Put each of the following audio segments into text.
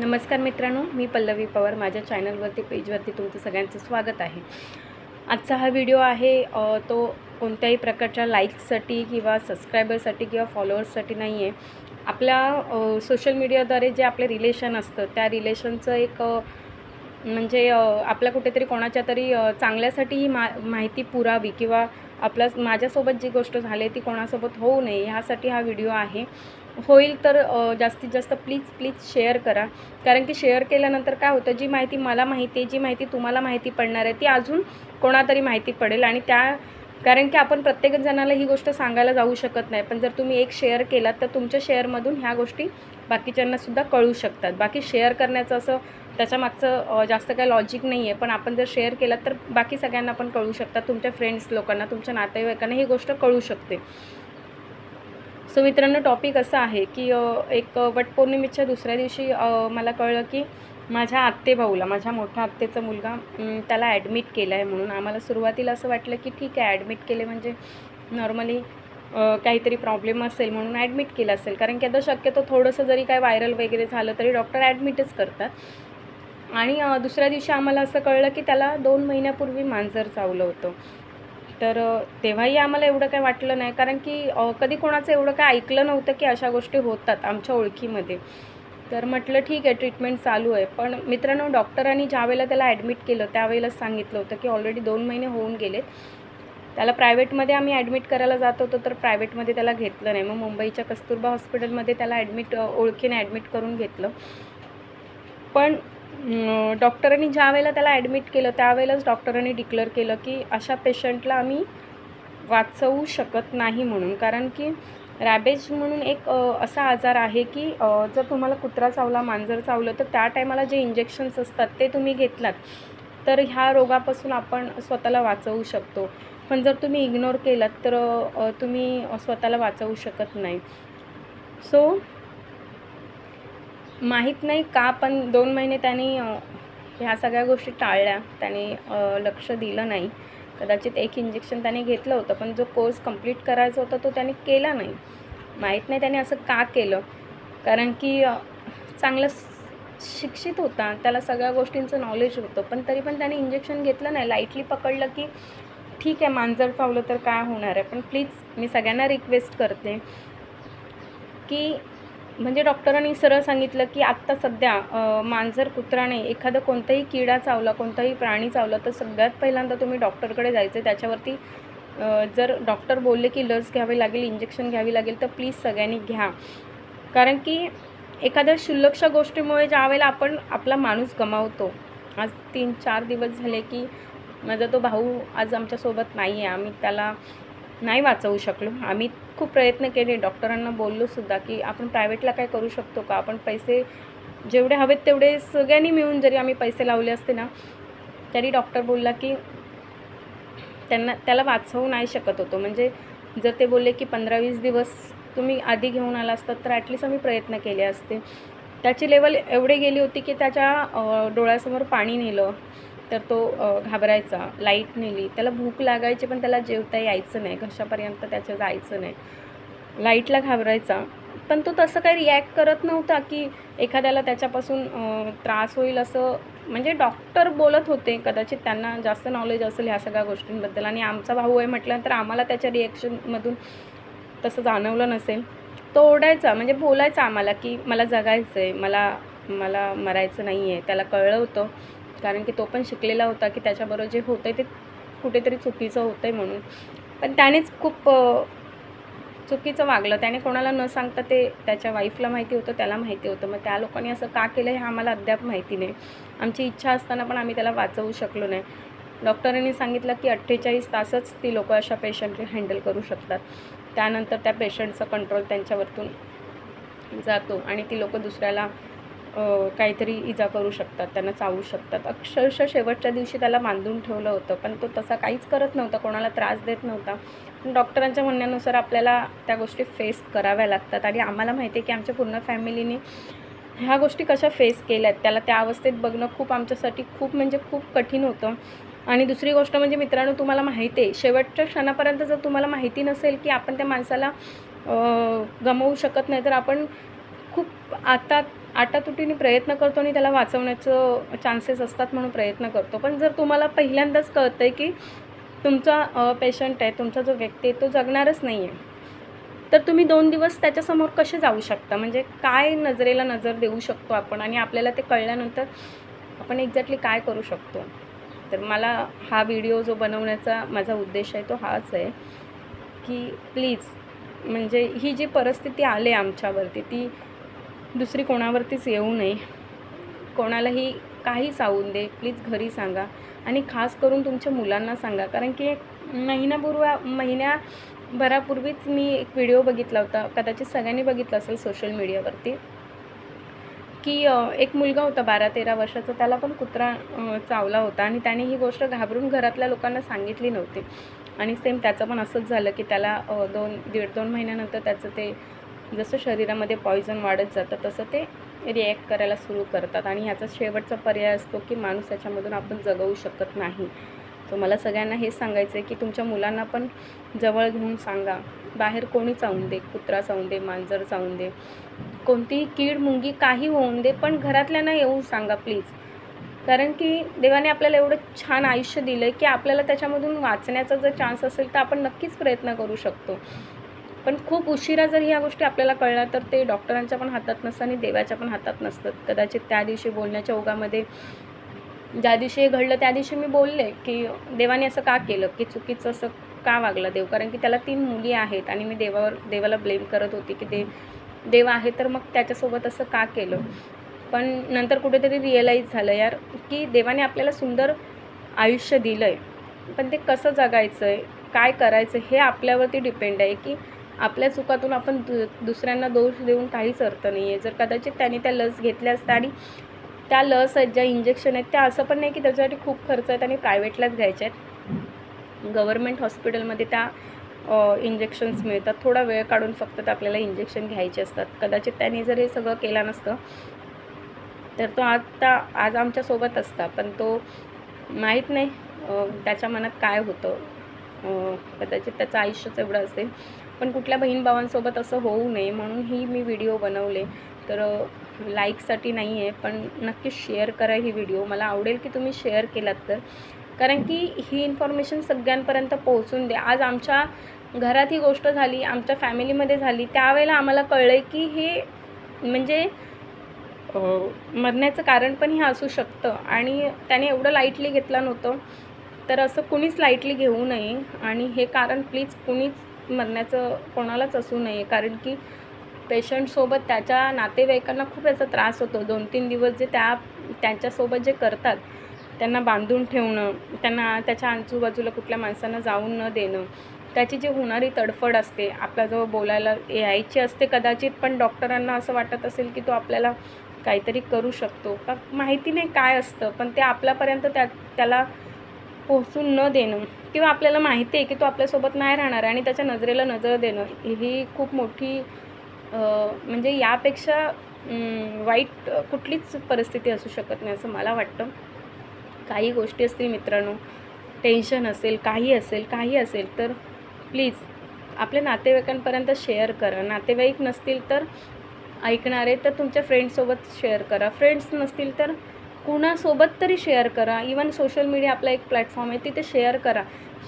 नमस्कार मित्रांनो मी पल्लवी पवार. माझ्या चॅनलवरती पेजवरती तुमचं सगळ्यांचं स्वागत आहे. आजचा हा व्हिडिओ आहे तो कोणत्याही प्रकारच्या लाईक्ससाठी किंवा सबस्क्रायबरसाठी किंवा फॉलोअर्ससाठी नाही आहे आपल्या सोशल मीडियाद्वारे जे आपले रिलेशन असतं त्या रिलेशनचं एक म्हणजे आपल्या कुठेतरी कोणाच्या तरी चांगल्यासाठी ही मा माहिती पुरावी किंवा आपल्या माझ्यासोबत जी गोष्ट झाली ती कोणासोबत होऊ नये ह्यासाठी हा व्हिडिओ आहे. होईल तर जास्तीत जास्त प्लीज प्लीज शेअर करा. कारण की शेअर केल्यानंतर काय होतं जी माहिती मला माहिती आहे जी माहिती तुम्हाला माहिती पडणार आहे ती अजून कोणातरी माहिती पडेल. आणि त्या कारण की आपण प्रत्येक जणाला ही गोष्ट सांगायला जाऊ शकत नाही. पण जर तुम्ही एक शेअर केलात तर तुमच्या शेअरमधून ह्या गोष्टी बाकीच्यांनासुद्धा कळू शकतात. बाकी शेअर करण्याचं असं त्याच्यामागचं जास्त काही लॉजिक नाही आहे पण आपण जर शेअर केला तर बाकी सगळ्यांना पण कळू शकतात. तुमच्या फ्रेंड्स लोकांना तुमच्या नातेवाईकांना ही गोष्ट कळू शकते. सो मित्रांनो टॉपिक असा आहे की एक वटपौर्णिमेच्या दुसऱ्या दिवशी मला कळलं की माझ्या आत्तेभाऊला माझ्या मोठ्या आत्तेचा मुलगा त्याला ॲडमिट केलं आहे म्हणून. आम्हाला सुरुवातीला असं वाटलं की ठीक आहे ॲडमिट केले म्हणजे नॉर्मली काहीतरी प्रॉब्लेम असेल म्हणून ॲडमिट केलं असेल. कारण की आता शक्यतो थोडंसं जरी काय व्हायरल वगैरे झालं तरी डॉक्टर ॲडमिटच करतात. आणि दुसऱ्या दिवशी आम्हाला असं कळलं की त्याला दोन महिन्यापूर्वी मांजर चावलं होतं. तर तेव्हाही आम्हाला एवढं काही वाटलं नाही. कारण की कधी कोणाचं एवढं काय ऐकलं नव्हतं की अशा गोष्टी होतात आमच्या ओळखीमध्ये. तर म्हटलं ठीक आहे ट्रीटमेंट चालू आहे. पण मित्रांनो डॉक्टरांनी ज्यावेळेला त्याला ॲडमिट केलं त्यावेळेलाच सांगितलं होतं की ऑलरेडी दोन महिने होऊन गेलेत. त्याला प्रायव्हेटमध्ये आम्ही ॲडमिट करायला जात होतो तर प्रायव्हेटमध्ये त्याला घेतलं नाही. मग मुंबईच्या कस्तुरबा हॉस्पिटलमध्ये त्याला ॲडमिट ओळखीने ॲडमिट करून घेतलं. पण डॉक्टरांनी ज्या वेळेला त्याला ॲडमिट केलं त्यावेळेलाच डॉक्टरांनी डिक्लेअर केलं की अशा पेशंटला आम्ही वाचवू शकत नाही म्हणून. कारण की रॅबेज म्हणून एक असा आजार आहे की जर तुम्हाला कुत्रा चावला मांजर चावलं तर त्या टायमाला जे इंजेक्शन्स असतात ते तुम्ही घेतलात तर ह्या रोगापासून आपण स्वतःला वाचवू शकतो. पण जर तुम्ही इग्नोर केलात तर तुम्ही स्वतःला वाचवू शकत नाही. सो माहीत नाही का पण दोन महिने त्यांनी ह्या सगळ्या गोष्टी टाळल्या. त्याने लक्ष दिलं नाही. कदाचित एक इंजेक्शन त्याने घेतलं होतं पण जो कोर्स कंप्लीट करायचा होता तो त्याने केला नाही. माहीत नाही त्याने असं का केलं. कारण की चांगलं शिक्षित होता त्याला सगळ्या गोष्टींचं नॉलेज होतं पण तरी पण त्याने इंजेक्शन घेतलं नाही. लाईटली पकडलं की ठीक आहे मांजर पावलं तर काय होणार आहे पण प्लीज मी सगळ्यांना रिक्वेस्ट करते की म्हणजे डॉक्टरांनी सरळ सांगितलं की आत्ता सध्या मांजर कुत्राने एखादं कोणताही किडा चावला कोणताही प्राणी चावला तर सगळ्यात पहिल्यांदा तुम्ही डॉक्टरकडे जायचं. त्याच्यावरती जर डॉक्टर बोलले की लस घ्यावी लागेल इंजेक्शन घ्यावी लागेल तर प्लीज सगळ्यांनी घ्या. कारण की एखाद्या शुल्लक्ष गोष्टीमुळे ज्या वेळेला आपण आपला माणूस गमावतो आज तीन चार दिवस झाले की माझा तो भाऊ आज आमच्यासोबत नाही आहे आम्ही त्याला नाही वाचवू शकलो. आम्ही खूप प्रयत्न केले डॉक्टरांना बोललोसुद्धा की आपण प्रायव्हेटला काय करू शकतो का? आपण पैसे जेवढे हवेत तेवढे सगळ्यांनी मिळून जरी आम्ही पैसे लावले असते ना तरी डॉक्टर बोलला की त्यांना त्याला वाचवू नाही शकत होतो. म्हणजे जर ते बोलले की पंधरा वीस दिवस तुम्ही आधी घेऊन आला असतात तर ॲटलिस्ट आम्ही प्रयत्न केले असते. त्याची लेवल एवढे गेली होती की त्याच्या डोळ्यासमोर पाणी नेलं. तर तो घाबरायचा. लाइट नेली. त्याला भूक लागायची पण त्याला जेवता यायचं नाही. घशापर्यंत त्याच्या जायचं नाही. लाईटला घाबरायचा. पण तो तसं काही रिॲक्ट करत नव्हता की एखाद्याला त्याच्यापासून त्रास होईल असं. म्हणजे डॉक्टर बोलत होते कदाचित त्यांना जास्त नॉलेज असेल ह्या सगळ्या गोष्टींबद्दल. आणि आमचा भाऊ आहे म्हटल्यानंतर आम्हाला त्याच्या रिॲक्शनमधून तसं जाणवलं नसेल. तो ओढायचा म्हणजे बोलायचा आम्हाला की मला जगायचं आहे मला मला मरायचं नाही आहे त्याला कळलं होतं. कारण की तो पण शिकलेला होता की त्याच्याबरोबर जे होतं आहे ते कुठेतरी चुकीचं होतं आहे म्हणून. पण त्यानेच खूप चुकीचं वागलं. त्याने कोणाला न सांगता ते त्याच्या वाईफला माहिती होतं त्याला माहिती होतं. मग त्या लोकांनी असं का केलं हे आम्हाला अद्याप माहिती नाही. आमची इच्छा असताना पण आम्ही त्याला वाचवू शकलो नाही. डॉक्टरांनी सांगितलं की अठ्ठेचाळीस तासच ती लोकं अशा पेशंटला हँडल करू शकतात. त्यानंतर त्या पेशंटचा कंट्रोल त्यांच्यावरतून जातो आणि ती लोकं दुसऱ्याला काहीतरी इजा करू शकतात त्यांना चावू शकतात. अक्षरशः शेवटच्या दिवशी त्याला बांधून ठेवलं होतं पण तो तसा काहीच करत नव्हता कोणाला त्रास देत नव्हता. पण डॉक्टरांच्या म्हणण्यानुसार आपल्याला त्या गोष्टी फेस कराव्या लागतात आणि आम्हाला माहिती आहे की आमच्या पूर्ण फॅमिलीने ह्या गोष्टी कशा फेस केल्या आहेत त्याला त्या अवस्थेत बघणं खूप आमच्यासाठी खूप म्हणजे खूप कठीण होतं. आणि दुसरी गोष्ट म्हणजे मित्रांनो तुम्हाला माहिती आहे शेवटच्या क्षणापर्यंत जर तुम्हाला माहिती नसेल की आपण त्या माणसाला गमवू गमावू शकत नाही तर आपण खूप आता आटातुटीने प्रयत्न करतो आणि त्याला वाचवण्याचं चान्सेस असतात म्हणून प्रयत्न करतो. पण जर तुम्हाला पहिल्यांदाच कळतं आहे की तुमचा पेशंट आहे तुमचा जो व्यक्ती आहे तो जगणारच नाही आहे तर तुम्ही दोन दिवस त्याच्यासमोर कसे जाऊ शकता? म्हणजे काय नजरेला नजर देऊ शकतो आपण आणि आपल्याला ते कळल्यानंतर आपण एक्झॅक्टली काय करू शकतो? तर मला हा व्हिडिओ जो बनवण्याचा माझा उद्देश आहे तो हाच आहे की प्लीज म्हणजे ही जी परिस्थिती आली आमच्यावरती ती दुसरी कोणावरतीच येऊ नये. कोणालाही काही सावून दे. प्लीज घरी सांगा. आणि खास करून तुमच्या मुलांना सांगा. कारण की महिन्यापूर्व महिन्याभरापूर्वीच मी एक व्हिडिओ बघितला होता. कदाचित सगळ्यांनी बघितला असेल सोशल मीडियावरती. की एक मुलगा होता बारा तेरा वर्षाचा. त्याला पण कुत्रा चावला होता. आणि त्याने ही गोष्ट घाबरून घरातल्या लोकांना सांगितली नव्हती. आणि सेम त्याचं पण असंच झालं की त्याला दोन दीड दोन महिन्यानंतर त्याचं ते जसं शरीरामध्ये पॉयझन वाढत जातं तसं ते रिॲक्ट करायला सुरू करतात. आणि ह्याचा शेवटचा पर्याय असतो की माणूस याच्यामधून आपण जगवू शकत नाही. तर मला सगळ्यांना हेच सांगायचं आहे की तुमच्या मुलांना पण जवळ घेऊन सांगा. बाहेर कोणी चावून दे कुत्रा चावून दे मांजर चावून दे. कोणतीही कीड मुंगी काही होऊन दे पण घरातल्यांना येऊन सांगा प्लीज कारण की देवाने आपल्याला एवढं छान आयुष्य दिलं आहे की आपल्याला त्याच्यामधून वाचण्याचा जर चान्स असेल तर आपण नक्कीच प्रयत्न करू शकतो. पण खूप उशिरा जर ह्या गोष्टी आपल्याला कळल्या तर ते डॉक्टरांच्या पण हातात नसतं आणि देवाच्या पण हातात नसतं कदाचित त्या दिवशी बोलण्याच्या ओघामध्ये ज्या दिवशी हे घडलं त्या दिवशी मी बोलले की देवाने असं का केलं? की चुकीचं असं का वागला देव? कारण की त्याला तीन मुली आहेत आणि मी देवावर देवाला ब्लेम करत होती की देव देव आहे तर मग त्याच्यासोबत असं का केलं? पण नंतर कुठेतरी रिअलाईज झालं यार की देवाने आपल्याला सुंदर आयुष्य दिलं आहे पण ते कसं जगायचं आहे काय करायचं हे आपल्यावरती डिपेंड आहे की आपल्या चुकातून आपण दु दुसऱ्यांना दोष देऊन काहीच अर्थ नाही आहे जर कदाचित त्यांनी त्या लस घेतल्या असत्या आणि त्या लस आहेत ज्या इंजेक्शन आहेत त्या असं पण नाही की त्याच्यासाठी खूप खर्च आहेत आणि प्रायव्हेटलाच घ्यायच्या आहेत. गव्हर्मेंट हॉस्पिटलमध्ये त्या इंजेक्शन्स मिळतात. थोडा वेळ काढून फक्त ते आपल्याला इंजेक्शन घ्यायचे असतात. कदाचित त्याने जर हे सगळं केलं नसतं तर तो आता आज आमच्यासोबत असता. पण तो माहीत नाही त्याच्या मनात काय होतं. हो, कदाचित त्याचं आयुष्यच एवढं असेल. पण कुठल्या बहीण भावांसोबत असं होऊ नये म्हणून ही मी व्हिडिओ बनवले. तर लाईकसाठी नाही आहे पण नक्की शेअर करा ही व्हिडिओ. मला आवडेल की तुम्ही शेअर केलात तर. कारण की ही इन्फॉर्मेशन सगळ्यांपर्यंत पोहोचून द्या आज आमच्या घरात ही गोष्ट झाली आमच्या फॅमिलीमध्ये झाली. त्यावेळेला आम्हाला कळलं आहे की हे म्हणजे मरण्याचं कारण पण हे असू शकतं. आणि त्याने एवढं लाईटली घेतलं नव्हतं. तर असं कुणीच लाईटली घेऊ नये. आणि हे कारण प्लीज कुणीच मरण्याचं कोणालाच असू नये. कारण की पेशंटसोबत त्याच्या नातेवाईकांना खूप याचा त्रास होतो. दोन तीन दिवस जे त्या त्यांच्यासोबत जे करतात त्यांना बांधून ठेवणं त्यांना त्याच्या आजूबाजूला कुठल्या माणसांना जाऊन न देणं त्याची जी होणारी तडफड असते आपल्याजवळ बोलायला यायची असते कदाचित पण डॉक्टरांना असं वाटत असेल की तो आपल्याला काहीतरी करू शकतो. का माहिती नाही काय असतं पण ते आपल्यापर्यंत त्या त्याला पोहोचून न देणं किंवा आपल्याला माहिती आहे की तो आपल्यासोबत नाही राहणार आणि त्याच्या नजरेला नजर देणं ही खूप मोठी म्हणजे यापेक्षा वाईट कुठलीच परिस्थिती असू शकत नाही असं मला वाटतं. काही गोष्टी असतील मित्रांनो टेन्शन असेल काही असेल काही असेल तर प्लीज आपल्या नातेवाईकांपर्यंत शेअर करा. नातेवाईक नसतील तर ऐकणारे तर तुमच्या फ्रेंडसोबत शेअर करा. फ्रेंड्स नसतील तर कुणासोबत तरी शेअर करा. इवन सोशल मीडिया आपला एक प्लॅटफॉर्म आहे तिथे शेअर करा.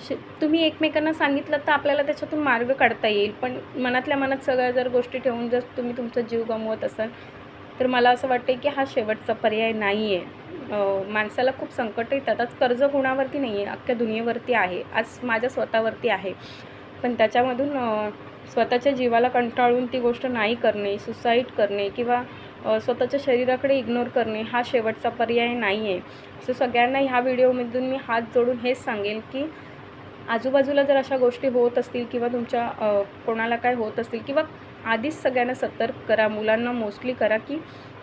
श तुम्ही एकमेकांना सांगितलं तर आपल्याला त्याच्यातून मार्ग काढता येईल. पण मनातल्या मनात सगळ्या जर गोष्टी ठेवून जर तुम्ही तुमचा जीव गमवत असाल तर मला असं वाटतं की हा शेवटचा पर्याय नाही आहे माणसाला खूप संकट येतात. आज कर्ज कोणावरती नाही आहे अख्ख्या दुनियेवरती आहे. आज माझ्या स्वतःवरती आहे. पण त्याच्यामधून स्वतःच्या जीवाला कंटाळून ती गोष्ट नाही करणे सुसाईड करणे किंवा स्वतःच्या शरीराकडे इग्नोर करणे हा शेवटचा पर्याय नाही आहे सो सगळ्यांना ह्या व्हिडिओमधून मी हात जोडून हेच सांगेल की आजूबाजूला जर अशा गोष्टी होत असतील किंवा तुमच्या कोणाला काय होत असतील किंवा आधीच सगळ्यांना सतर्क करा मुलांना मोस्टली करा की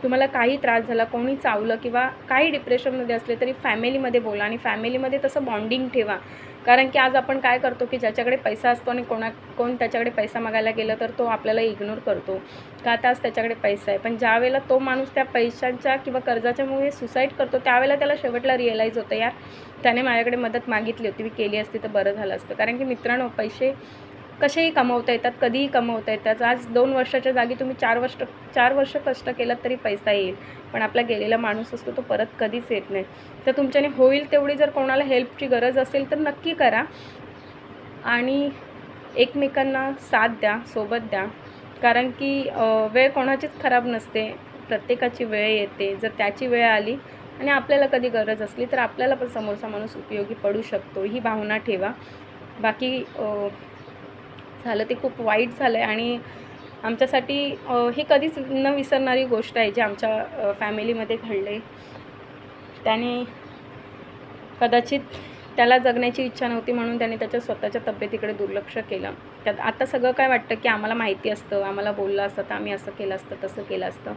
तुम्हाला काही त्रास झाला कोणी चावलं किंवा काही डिप्रेशनमध्ये असले तरी फॅमिलीमध्ये बोला आणि फॅमिलीमध्ये तसं बॉन्डिंग ठेवा. कारण की आज आपण काय करतो की ज्याच्याकडे पैसा असतो आणि कोणा कोण त्याच्याकडे पैसा मागायला गेलं तर तो आपल्याला इग्नोर करतो. का आता आज त्याच्याकडे पैसा आहे? पण ज्या वेळेला तो माणूस त्या पैशांच्या किंवा कर्जाच्यामुळे सुसाईड करतो त्यावेळेला त्याला शेवटला रिअलाईज होतं यार त्याने माझ्याकडे मदत मागितली होती मी केली असती तर बरं झालं असतं. कारण की मित्रांनो पैसे कसेही कमावता येतात कधीही कमावता येतात. आज दोन वर्षाच्या जागी तुम्ही चार वर्ष चार वर्ष कष्ट केलं तरी पैसा येईल. पण आपला गेलेला माणूस असतो तो परत कधीच येत नाही. तर तुमच्याने होईल तेवढी जर कोणाला हेल्पची गरज असेल तर नक्की करा. आणि एकमेकांना साथ द्या सोबत द्या. कारण की वेळ कोणाचीच खराब नसते. प्रत्येकाची वेळ येते. जर त्याची वेळ आली आणि आपल्याला कधी गरज असली तर आपल्याला पण समोरचा माणूस उपयोगी पडू शकतो. ही भावना ठेवा. बाकी झालं ते खूप वाईट झालं आहे आणि आमच्यासाठी ही कधीच न विसरणारी गोष्ट आहे जी आमच्या फॅमिलीमध्ये घडले त्याने कदाचित त्याला जगण्याची इच्छा नव्हती म्हणून त्याने त्याच्या स्वतःच्या तब्येतीकडे दुर्लक्ष केलं. त्यात आता सगळं काय वाटतं की आम्हाला माहिती असतं आम्हाला बोललं असतं तर आम्ही असं केलं असतं तसं केलं असतं.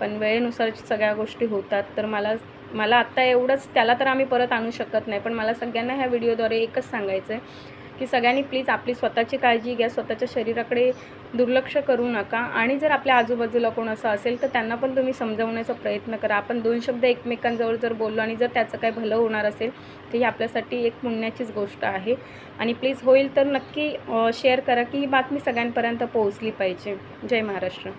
पण वेळेनुसार सगळ्या गोष्टी होतात तर मला मला आत्ता एवढंच त्याला तर आम्ही परत आणू शकत नाही पण मला सगळ्यांना ह्या व्हिडिओद्वारे एकच सांगायचं आहे की सगळ्यांनी प्लीज आपली स्वतःची काळजी घ्या स्वतःच्या शरीराकडे दुर्लक्ष करू नका. आणि जर आपल्या आजूबाजूला कोण असं असेल तर त्यांना पण तुम्ही समजावण्याचा प्रयत्न करा. आपण दोन शब्द एकमेकांजवळ जर बोललो आणि जर त्याचं काही भलं होणार असेल तर ही आपल्यासाठी एक पुण्याचीच गोष्ट आहे. आणि प्लीज होईल तर नक्की शेअर करा की ही बातमी सगळ्यांपर्यंत पोहोचली पाहिजे. जय महाराष्ट्र.